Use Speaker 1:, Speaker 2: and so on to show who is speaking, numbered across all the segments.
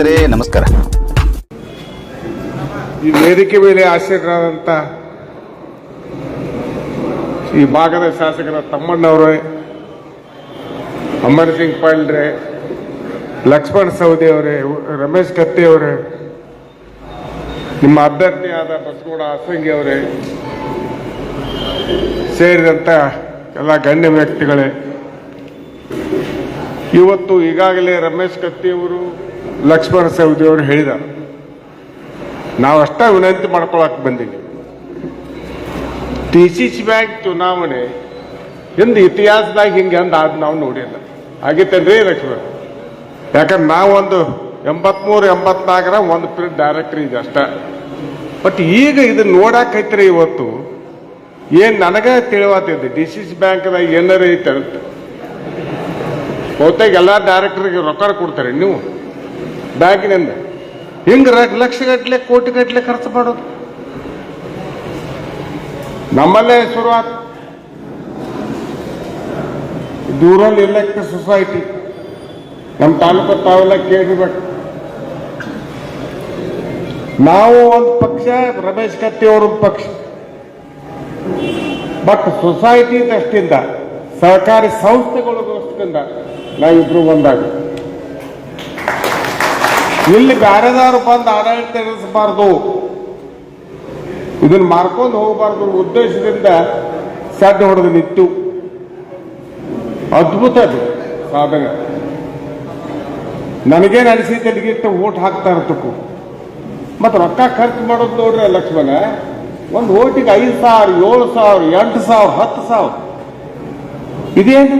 Speaker 1: ಸ್ನೇಹಿತರೆ, ನಮಸ್ಕಾರ.
Speaker 2: ಈ ವೇದಿಕೆ ಮೇಲೆ ಆಸೀನರಾದಂಥ ಈ ಭಾಗದ ಶಾಸಕರ ತಮ್ಮಣ್ಣವರೇ, ಅಮರ್ ಸಿಂಗ್ ಪಾಂಡ್ರೆ ಲಕ್ಷ್ಮಣ್ ಸೌದಿ ಅವರೇ, ರಮೇಶ್ ಕತ್ತಿ ಅವರೇ, ನಿಮ್ಮ ಅಭ್ಯರ್ಥಿಯಾದ ಬಸಗೌಡ ಅಸಂಗಿ ಅವರೇ ಸೇರಿದಂತ ಎಲ್ಲ ಗಣ್ಯ ವ್ಯಕ್ತಿಗಳೇ, ಇವತ್ತು ಈಗಾಗಲೇ ರಮೇಶ್ ಕತ್ತಿಯವರು ಲಕ್ಷ್ಮಣ ಸವದಿ ಅವರು ನಾವು ಅಷ್ಟ ವಿನಂತಿ ಮಾಡ್ಕೊಳಕ್ ಬಂದಿದ್ದೀವಿ ಟಿ ಸಿ ಸಿ ಬ್ಯಾಂಕ್ ಚುನಾವಣೆ ಹಿಂದೆ ಇತಿಹಾಸದಾಗ ಹಿಂಗೆ ಅಂದ ಅದು ನಾವು ನೋಡಿಲ್ಲ. ಆಗಿತ್ತೇನ್ರಿ ಲಕ್ಷ್ಮಣ? ಯಾಕಂದ್ರೆ ನಾವೊಂದು ಎಂಬತ್ಮೂರು, ಎಂಬತ್ನಾಲ್ಕರ ಒಂದು ಪಿರಿಯಡ್ ಡೈರೆಕ್ಟ್ರಿ ಇದೆ ಅಷ್ಟ. ಬಟ್ ಈಗ ಇದು ನೋಡಾಕೈತ್ರಿ ಇವತ್ತು. ಏನ್ ನನಗೆ ತಿಳಿವಾತೈತಿ ಡಿ ಸಿ ಸಿ ಬ್ಯಾಂಕ್ದಾಗ ಏನಾರ ಐತೆ ಬಹುತೇಕ ಎಲ್ಲ ಡೈರೆಕ್ಟರ್ಗೆ ರೊಕ್ಕ ಕೊಡ್ತಾರೆ, ನೀವು? ಬ್ಯಾಂಕಿನಿಂದ ಹಿಂಗೆ ಲಕ್ಷ ಗಟ್ಟಲೆ ಕೋಟಿ ಗಟ್ಟಲೆ ಖರ್ಚು ಮಾಡೋದು. ನಮ್ಮಲ್ಲೇ ಶುರುವಾತ್. ದೂರಲ್ಲಿ ಇಲೆಕ್ಟ್ ಸೊಸೈಟಿ ನಮ್ಮ ತಾಲೂಕು ತಾವೆಲ್ಲ ಕೇಳಿರ್ಬೇಕು. ನಾವು ಒಂದು ಪಕ್ಷ, ರಮೇಶ್ ಕತ್ತಿ ಅವರು ಪಕ್ಷ. ಬಟ್ ಸೊಸೈಟಿ ದೃಷ್ಟಿಯಿಂದ ಸಹಕಾರಿ ಸಂಸ್ಥೆಗಳ ದೃಷ್ಟಿಯಿಂದ ನಾವಿಬ್ರು ಒಂದಾಗ. ಇಲ್ಲಿ ಬ್ಯಾರೆದಾರು ಬಂದು ಆಡಳಿತ ನಡೆಸಬಾರ್ದು? ಇದನ್ನು ಮಾರ್ಕೊಂಡು ಹೋಗಬಾರ್ದು ಉದ್ದೇಶದಿಂದ ಸಾಧ್ಯ ಹೊಡೆದು ನಿಂತು ಅದ್ಭುತ ಅದು ಸಾಧನೆ. ನನಗೇನು ಅನಿಸಿದ್ದು ಅಲ್ಲಿಗಿಟ್ಟು ಓಟ್ ಹಾಕ್ತಾ ಇರ್ತಕ್ಕು ಮತ್ತು ರೊಕ್ಕ ಖರ್ಚು ಮಾಡೋದು ನೋಡ್ರಿ ಲಕ್ಷ್ಮಣ, ಒಂದು ಓಟಿಗೆ ಐದು ಸಾವಿರ, ಏಳು ಸಾವಿರ, ಎಂಟು ಸಾವಿರ, ಹತ್ತು ಸಾವಿರ. ಇದೇನು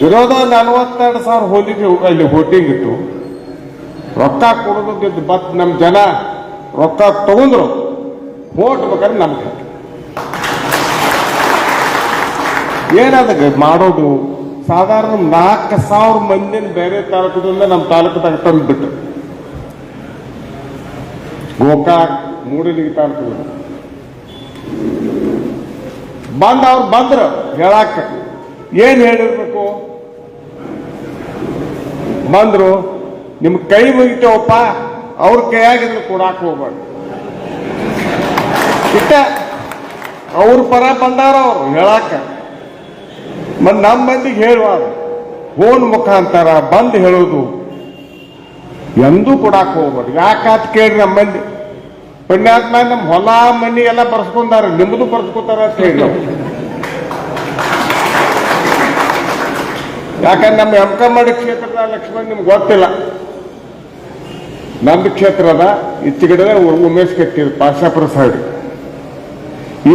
Speaker 2: ವಿರೋಧ ನಲವತ್ತೆರಡು ಸಾವಿರ ಹೋಲಿಗೆ ಅಲ್ಲಿ ಹೋಟಿಂಗ್ ಇತ್ತು. ರೊಕ್ಕ ಕೊಡೋದು ಬತ್ ನಮ್ಮ ಜನ ರೊಕ್ಕ ತಗೊಂಡ್ರು. ಓಟ್ ಬೇಕಾದ್ರೆ ನಮ್ಗೆ ಏನದ ಮಾಡೋದು, ಸಾಧಾರಣ ನಾಲ್ಕು ಸಾವಿರ ಮಂದಿನ ಬೇರೆ ತಾಲೂಕದಿಂದ ನಮ್ಮ ತಾಲೂಕದಾಗ ತಂದು ಬಿಟ್ರು ಗೋಕಾಕ್, ಮೂಡಲಿಗೆ ತಾಲೂಕು ಬಂದ ಅವ್ರು ಬಂದ್ರು, ಹೇಳಾಕ. ಏನ್ ಹೇಳಿರ್ಬೇಕು? ಬಂದ್ರು ನಿಮ್ ಕೈ ಮುಗಿತೇವಪ್ಪ, ಅವ್ರ ಕೈಯಾಗಿದ್ರು ಕೊಡಾಕ ಹೋಗ್ಬಾರ್ದು ಇಟ್ಟ ಅವ್ರ ಪರ ಬಂದಾರ ಅವ್ರು ಹೇಳಾಕ. ಮತ್ ನಮ್ಮ ಮಂದಿಗೆ ಹೇಳುವಾಗ ಫೋನ್ ಮುಖಾಂತರ ಬಂದು ಹೇಳೋದು. ಎಂದೂ ಕೊಡಾಕ ಹೋಗ್ಬಾರ್ದು ಯಾಕಾತ್ ಕೇಳ್ರಿ ನಮ್ಮ ಮಂದಿ? ಪುಣ್ಯಾತ್ಮ ನಮ್ಮ ಹೊಲ, ಮನಿ ಎಲ್ಲ ಬರ್ಸ್ಕೊಂಡಾರ, ನಿಮ್ದು ಬರ್ಸ್ಕೊತಾರ ಅಂತ ಹೇಳಿ ನಾವು. ಯಾಕಂದ್ರೆ ನಮ್ಮ ಎಮ್ಕಮ್ಮಡಿ ಕ್ಷೇತ್ರದ ಲಕ್ಷ್ಮಣ್ ನಿಮ್ಗೆ ಗೊತ್ತಿಲ್ಲ. ನಂದು ಕ್ಷೇತ್ರದ ಇತ್ತಿಗಡೆ ಉಮೇಶ್ ಕಟ್ಟಿದ್ರು ಪಾಶಾಪುರ ಸೈಡ್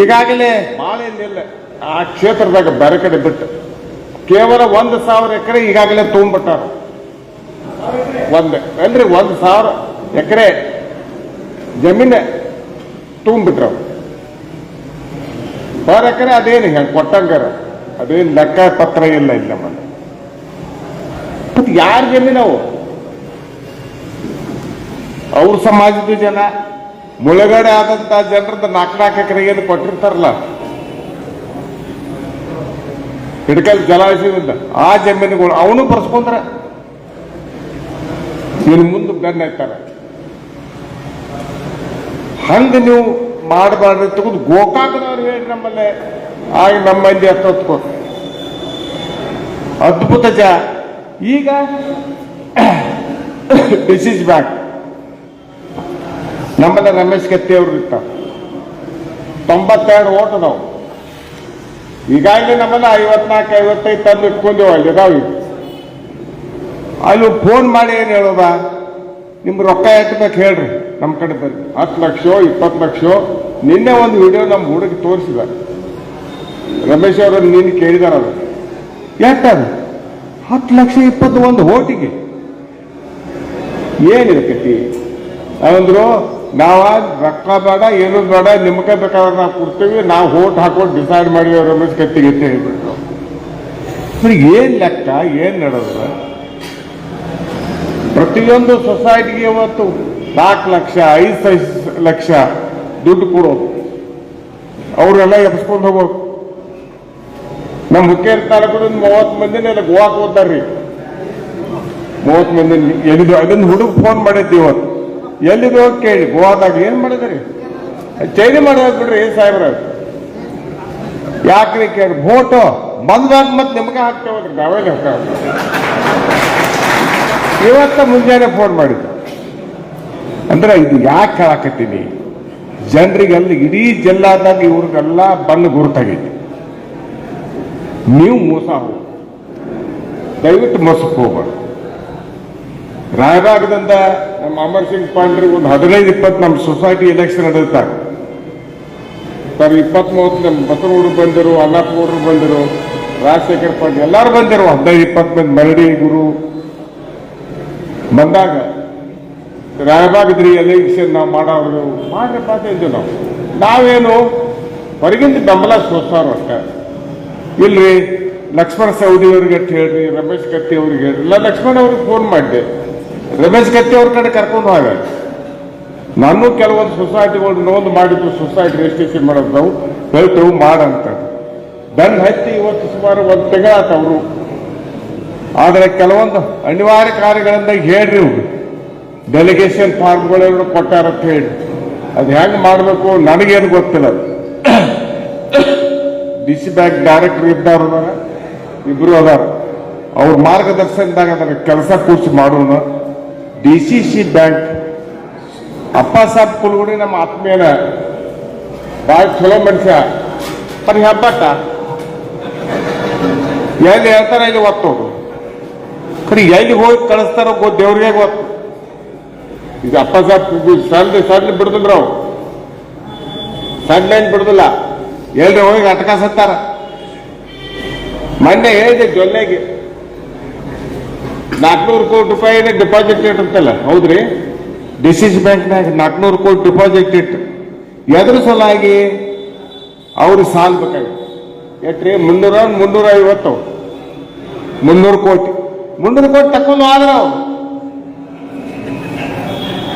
Speaker 2: ಈಗಾಗಲೇ ಭಾಳ ಇಲ್ಲ ಆ ಕ್ಷೇತ್ರದಾಗ ಬೇರೆ ಕಡೆ ಬಿಟ್ಟು. ಕೇವಲ ಒಂದು ಸಾವಿರ ಎಕರೆ ಈಗಾಗಲೇ ತೊಗೊಂಡ್ಬಿಟ್ಟಾರ. ಒಂದ್. ಅಲ್ರಿ ಒಂದು ಸಾವಿರ ಎಕರೆ ಜಮೀನ ತುಂಬಿಟ್ರ ಪರ್ ಎಕರೆ ಅದೇನು ಹೆಂಗ್ ಕೊಟ್ಟಂಗಾರ. ಅದೇನು ಲೆಕ್ಕ ಪತ್ರ ಇಲ್ಲ ಇಲ್ಲ ಯಾರ ಜಮೀನವು ಅವ್ರ ಸಮಾಜದ ಜನ ಮುಳುಗಡೆ ಆದಂತ ಜನರದ ನಾಲ್ಕು ನಾಲ್ಕು ಎಕರೆ ಏನು ಕೊಟ್ಟಿರ್ತಾರಲ್ಲ? ಹಿಡ್ಕಲ್ ಜಲಾಶಯದಿಂದ ಆ ಜಮೀನುಗಳು ಅವನು ಬರ್ಸ್ಕೊಂಡ್ರೆ. ಇನ್ನು ಮುಂದೆ ಬೆನ್ನ ಇರ್ತಾರೆ ಹಂಗ ನೀವು ಮಾಡಬಾರ್ದು ತಗೊಂಡು ಗೋಕಾಕದವ್ರು ಹೇಳಿ ನಮ್ಮಲ್ಲೇ ಆಗ ನಮ್ಮಲ್ಲಿ ಹತ್ತೊತ್ಕೊ ಅದ್ಭುತ ಜ ಈಗ ಇಸ್ ಬ್ಯಾಂಕ್ ನಮ್ಮನ್ನ ರಮೇಶ್ ಕತ್ತಿ ಅವರು ತೊಂಬತ್ತೆರಡು ಓಟ್ ನಾವು ಈಗಾಗಲೇ ನಮ್ಮನ್ನ ಐವತ್ನಾಲ್ಕು, ಐವತ್ತೈದು ತಂದು ಇಟ್ಕೊಂಡೇವು ಅಲ್ಲಿ ಈಗ. ಅಲ್ಲಿ ಫೋನ್ ಮಾಡಿ ಏನು ಹೇಳೋದ? ನಿಮ್ಮ ರೊಕ್ಕ ಎತ್ತಬೇಕು ಹೇಳ್ರಿ ನಮ್ಮ ಕಡೆ ಬಂದು ಹತ್ತು ಲಕ್ಷ, ಇಪ್ಪತ್ತು ಲಕ್ಷ, ನಿನ್ನೆ ಒಂದು ವಿಡಿಯೋ ನಮ್ಮ ಹುಡುಗಿ ತೋರಿಸಿದ. ರಮೇಶ್ ಅವರು ನಿನ್ನೆ ಕೇಳಿದಾರ ಅದು. ಯಾಕದು ಹತ್ತು ಲಕ್ಷ, ಇಪ್ಪತ್ತು ಒಂದು ಓಟಿಗೆ. ಏನಿದೆ ಕಟ್ಟಿ? ನಾವಂದ್ರು ನಾವ ರೊಕ್ಕ ಬೇಡ ಏನು ಬೇಡ, ನಿಮಗೆ ಬೇಕಾದ್ರೆ ನಾವು ಕೊಡ್ತೀವಿ, ನಾವು ಓಟ್ ಹಾಕೊಂಡು ಡಿಸೈಡ್ ಮಾಡಿ ರಮೇಶ್ ಕತ್ತಿಗೆ ಅಂತ ಹೇಳ್ಬಿಟ್ಟು ಏನು ಲೆಕ್ಕ, ಏನ್ ನಡೆದ? ಪ್ರತಿಯೊಂದು ಸೊಸೈಟಿಗೆ ಇವತ್ತು ನಾಲ್ಕು ಲಕ್ಷ, ಐದು ಲಕ್ಷ ದುಡ್ಡು ಕೊಡೋದು. ಅವರೆಲ್ಲ ಎಬ್ಸ್ಕೊಂಡು ಹೋಗೋದು. ನಮ್ಮ ಹುಕ್ಕೇರಿ ತಾಲೂಕಿನ ಮೂವತ್ತು ಮಂದಿನ ಎಲ್ಲ ಗೋವಾಕ್ ಓದ್ತಾರ್ರಿ ಮೂವತ್ತು ಮಂದಿ ಎಲ್ಲಿದ್ದು ಅದನ್ನು ಹುಡುಗ ಫೋನ್ ಮಾಡಿದ್ದೆ ಇವತ್ತು. ಎಲ್ಲಿದು ಕೇಳಿ? ಗೋವಾದಾಗ ಏನು ಮಾಡಿದ್ರಿ? ಚೈನಿ ಮಾಡೋದು ಬಿಡ್ರಿ ಸಾಹೇಬ್ರ? ಯಾಕ್ರಿ ಕೇಳಿ? ಭೋಟು ಬಂದಾಗ ಮತ್ತೆ ನಿಮ್ಗೆ ಹಾಕ್ತೇವಲ್ರಿ ನಾವೇ ಹಾಕ್ತಾವ? ಇವತ್ತ ಮುಂಜಾನೆ ಫೋನ್ ಮಾಡಿದ್ದು. ಅಂದ್ರೆ ಇದು ಯಾಕೆ ಹೇಳಾಕತ್ತೀನಿ? ಜನರಿಗೆಲ್ಲ ಇಡೀ ಜಿಲ್ಲಾದಾಗ ಇವ್ರಿಗೆಲ್ಲ ಬಂದು ಗುರುತಾಗೈತಿ. ನೀವು ಮೋಸ ಹೋಗಿ ದಯವಿಟ್ಟು ಮೋಸಕ್ಕೆ ಹೋಗ್ಬಾರ್ದು ರಾಯಬಾಗದಿಂದ ನಮ್ಮ ಅಮರ್ ಸಿಂಗ್ ಪಾಂಡ್ರಿ ಒಂದು ಹದಿನೈದು ಇಪ್ಪತ್ತು ನಮ್ಮ ಸೊಸೈಟಿ ಎಲೆಕ್ಷನ್ ನಡೆಯುತ್ತಾರೆ ಸರ್ ಇಪ್ಪತ್ತ್ ಮೂವತ್ತು ನಮ್ಮ ಬಸನಗೌಡರು ಬಂದರು ಅಣ್ಣಪ್ಪಗೌಡರು ಬಂದರು, ರಾಜಶೇಖರ್ ಪಾಂಡ್ರಿ ಎಲ್ಲರೂ ಬಂದರು. ಹದಿನೈದು ಇಪ್ಪತ್ತು ಮಂದಿ ಮರಡಿ ಗುರು. ಬಂದಾಗ ರಾಯಬಾಗದ್ರಿ ಎಲೆಕ್ಷನ್ ನಾವು ಮಾಡೋರು. ಮಾಡ್ರಪ್ಪ ಅಂತ ನಾವು. ನಾವೇನು ಹೊರಗಿಂದ ಬೆಂಬಲ ಸೋಸ್ತಾರ ಅಷ್ಟೇ. ಇಲ್ರಿ ಲಕ್ಷ್ಮಣ ಸೌದಿ ಅವ್ರಿಗೆ ಹೇಳ್ರಿ, ರಮೇಶ್ ಕತ್ತಿ ಅವ್ರಿಗೆ. ಹೇಳ್ರಿ ಇಲ್ಲ, ಲಕ್ಷ್ಮಣ ಅವ್ರಿಗೆ ಫೋನ್ ಮಾಡಿದೆ. ರಮೇಶ್ ಕತ್ತಿ ಅವ್ರ ಕಡೆ ಕರ್ಕೊಂಡು ಹೋಗ. ನಾನು ಕೆಲವೊಂದು ಸೊಸೈಟಿಗಳು ನೋಂದು ಮಾಡಿದ್ದು ಸೊಸೈಟಿ ರಿಜಿಸ್ಟ್ರೇಷನ್ ಮಾಡೋದು ನಾವು. ಹೇಳ್ತೇವೆ ಮಾಡಂತ ದನ್ ಹತ್ತಿ ಇವತ್ತು ಸುಮಾರು ಒಂದು ತಿಂಗಳಾತ ಅವರು. ಆದರೆ ಕೆಲವೊಂದು ಅನಿವಾರ್ಯ ಕಾರ್ಯಗಳಿಂದ ಹೇಳ್ರಿ ಇವ್ರು. ಡೆಲಿಗೇಷನ್ ಫಾರ್ಮ್ಗಳೆಲ್ಲ ಕೊಟ್ಟಾರಂತ ಹೇಳಿ ಅದು ಹೆಂಗೆ ಮಾಡಬೇಕು ನನಗೇನು ಗೊತ್ತಿಲ್ಲ ಡಿ ಸಿ ಬ್ಯಾಂಕ್ ಡೈರೆಕ್ಟರ್ ಇದ್ದಾರ ಇಬ್ರು ಅದಾರ. ಅವ್ರ ಮಾರ್ಗದರ್ಶನದಾಗ ಅದರ ಕೆಲಸ ಕೂರ್ಸಿ ಮಾಡೋಣ. ಡಿ ಸಿ ಸಿ ಬ್ಯಾಂಕ್, ಅಪ್ಪ ಸಾಬ್ ಕುಲ್ಗುಡಿ ನಮ್ಮ ಆತ್ಮೀಯನ ಭಾಳ ಚಲೋ ಮನುಷ್ಯ. ಬರೀ ಹೆಬ್ಬಟ್ಟ. ಎಲ್ಲಿ ಹೇಳ್ತಾರೆ ಇಲ್ಲಿ ಒತ್ತೋದು ಕಡೆ ಎಲ್ಲಿ ಹೋಗಿ ಕಳಿಸ್ತಾರೋ ಗೊ ದೇವ್ರಿಗೆ ಗೊತ್ತು. ಇದು ಅಪ್ಪ ಸಾಬ್ ಸಣ್ಣ ಸಣ್ಣ ಬಿಡುದಿಲ್ಲ ಅವು. ಸಣ್ಣ ಏನ್ ಬಿಡುದಿಲ್ಲ. ಎಲ್ರಿ ಹೋಗಿ ಅಟ್ಕಾಸತ್ತಾರ. ಮೊನ್ನೆ ಹೇಳಿದೆ ಜೊಲ್ಲೆಗೆ ನಾಲ್ಕುನೂರು ಕೋಟಿ ರೂಪಾಯಿ ಡಿಪಾಸಿಟ್ ಇಟ್ಟಿರ್ತಲ್ಲ. ಹೌದ್ರಿ? ಡಿ ಸಿ ಸಿ ಬ್ಯಾಂಕ್ನಾಗ ನಾಲ್ಕುನೂರು ಕೋಟಿ ಡಿಪಾಸಿಟ್ ಇಟ್ಟು, ಎದ್ರ ಸಲಾಗಿ ಅವ್ರಿಗೆ ಸಾಲ ಬೇಕಾಗಿತ್ತು. ಎಟ್ರಿ? ಮುನ್ನೂರ ಮುನ್ನೂರ ಐವತ್ತು ಮುನ್ನೂರು ಕೋಟಿ. ಮುನ್ನೂರು ಕೋಟಿ ತಕ್ಕೊಂಡು ಆದ್ರೆ ಅವ್ರು.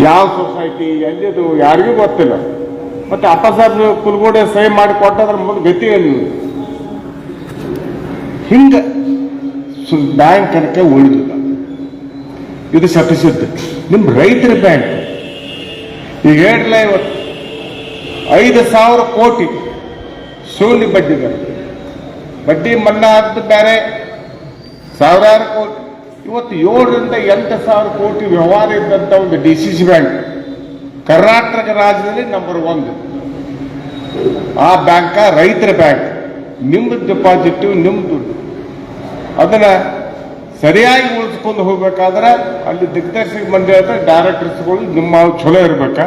Speaker 2: ಯಾವ ಸೊಸೈಟಿ ಎಲ್ಲಿದು, ಯಾರಿಗೂ ಗೊತ್ತಿಲ್ಲ. ಮತ್ತೆ ಅಪ್ಪ ಸಾಹೇಬ್ ಕುಲ್ಗೋಡೆ ಸಹಿ ಮಾಡಿ ಕೊಟ್ಟದ್ರ ಮುಂದೆ ಗತಿ ಏನು? ಹಿಂಗ ಬ್ಯಾಂಕ್ ಕನಕ ಉಳಿದಿಲ್ಲ. ಇದು ಸತ್ಯಸಿದ್ಧ ನಿಮ್ಮ ರೈತರ ಬ್ಯಾಂಕ್. ಈಗ ಹೇಳ್ರಲ್ಲ ಇವತ್ತು ಐದು ಸಾವಿರ ಕೋಟಿ ಶೂನ್ಯ ಬಡ್ಡಿ ಬರ ಬಡ್ಡಿ ಮನ್ನಾ ಅಂತ ಬೇರೆ. ಸಾವಿರಾರು ಕೋಟಿ. ಇವತ್ತು ಏಳರಿಂದ ಎಂಟು ಸಾವಿರ ಕೋಟಿ ವ್ಯವಹಾರ ಇದ್ದಂಥ ಒಂದು D C C bank. Karnataka ರಾಜ್ಯದಲ್ಲಿ ನಂಬರ್ ಒಂದು. ಆ ಬ್ಯಾಂಕ ರೈತರ ಬ್ಯಾಂಕ್. ನಿಮ್ಮದು ಡಿಪಾಸಿಟ್ ನಿಮ್ ದುಡ್ಡು. ಅದನ್ನ ಸರಿಯಾಗಿ ಉಳಿಸ್ಕೊಂಡು ಹೋಗ್ಬೇಕಾದ್ರೆ ಅಲ್ಲಿ ದಿಗ್ದರ್ಶಕ ಆದ್ರೆ ಡೈರೆಕ್ಟರ್ಸ್ಗಳು ನಿಮ್ಮ ಚಲೋ ಇರ್ಬೇಕ.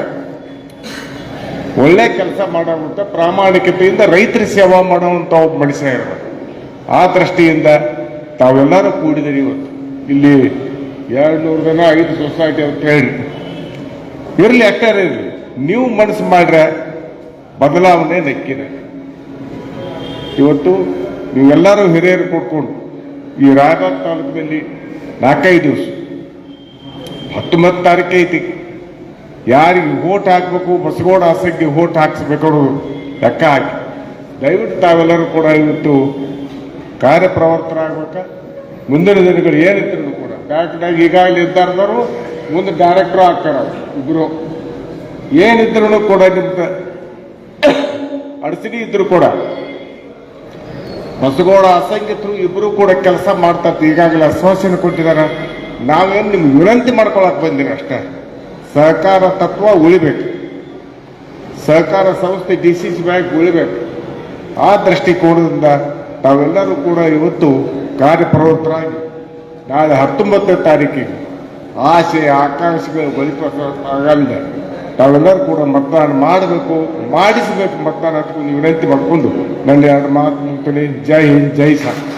Speaker 2: ಒಳ್ಳೆ ಕೆಲಸ ಮಾಡೋವಂಥ ಪ್ರಾಮಾಣಿಕತೆಯಿಂದ ರೈತರ ಸೇವಾ ಮಾಡುವಂತ ಒಬ್ಬ ಮನುಷ್ಯ ಇರಬೇಕು. ಆ ದೃಷ್ಟಿಯಿಂದ ತಾವೆಲ್ಲರೂ ಕೂಡಿದಿರಿ ಇವತ್ತು. ಇಲ್ಲಿ ಎರಡು ನೂರು ಜನ, ಐದು ಸೊಸೈಟಿ ಅಂತ ಹೇಳಿ ಇರಲಿ ಅಟ್ಟಾರ ಇರಲಿ. ನೀವು ಮನಸ್ಸು ಮಾಡ್ರೆ ಬದಲಾವಣೆ ನಕ್ಕಿದೆ. ಇವತ್ತು ನೀವೆಲ್ಲರೂ ಹಿರಿಯರು ಕೊಟ್ಕೊಂಡು ಈ ರಾಯಬಾಗ್ ತಾಲೂಕಿನಲ್ಲಿ ನಾಲ್ಕೈದು ದಿವಸ. ಹತ್ತೊಂಬತ್ತು ತಾರೀಕು ಐತಿ. ಯಾರಿಗೆ ಓಟ್ ಹಾಕ್ಬೇಕು ಬಸಗೋಡ ಆಸಕ್ತಿ ಓಟ್ ಹಾಕ್ಸ್ಬೇಕು ಲೆಕ್ಕ ಹಾಕಿ. ದಯವಿಟ್ಟು ತಾವೆಲ್ಲರೂ ಕೂಡ ಇವತ್ತು ಕಾರ್ಯಪ್ರವರ್ತರಾಗ್ಬೇಕ ಮುಂದಿನ ದಿನಗಳು ಏನಿದ್ರು ಕೂಡ. ಬ್ಯಾಂಕ್ನಾಗ ಈಗಾಗಲೇ ಇದ್ದಾರದವರು ಮುಂದೆ ಡೈರೆಕ್ಟರ್ ಆಗ್ತಾರೆ ಇಬ್ಬರು ಏನಿದ್ರು ಕೂಡ ನಿಮ್ಗೆ ಅಡಚಣೆ ಇದ್ರು ಕೂಡ. ಬಸಗೋಡ ಅಸಂಖ್ಯತರು ಇಬ್ಬರು ಕೂಡ ಕೆಲಸ ಮಾಡ್ತಾ ಈಗಾಗಲೇ ಆಶ್ವಾಸನೆ ಕೊಟ್ಟಿದ್ದಾರೆ. ನಾವೇನು ನಿಮ್ಗೆ ವಿನಂತಿ ಮಾಡ್ಕೊಳಕ್ ಬಂದಿನಿ ಅಷ್ಟೇ. ಸಹಕಾರ ತತ್ವ ಉಳಿಬೇಕು. ಸಹಕಾರ ಸಂಸ್ಥೆ ಡಿ ಸಿ ಸಿ ಬ್ಯಾಂಕ್ ಉಳಿಬೇಕು. ಆ ದೃಷ್ಟಿಕೋನದಿಂದ ತಾವೆಲ್ಲರೂ ಕೂಡ ಇವತ್ತು ಕಾರ್ಯಪ್ರವೃತ್ತರಾಗಿ ನಾಳೆ ಹತ್ತೊಂಬತ್ತನೇ ತಾರೀಕಿಗೆ ಆಸೆ, ಆಕಾಂಕ್ಷೆಗಳು ಬಲಿಪಡಿಸೋಕ್ಕಾಗಲ್ಲ ತಾವೆಲ್ಲರೂ ಕೂಡ ಮತದಾನ ಮಾಡಬೇಕು, ಮಾಡಿಸಬೇಕು ಮತದಾನ ವಿನಂತಿ ಮಾಡಿಕೊಂಡು ನನ್ನ ಎರಡು ಮಾತು ಮುಗ್ತೀನಿ ಜೈ ಹಿಂದ್, ಜೈ ಸಾಕು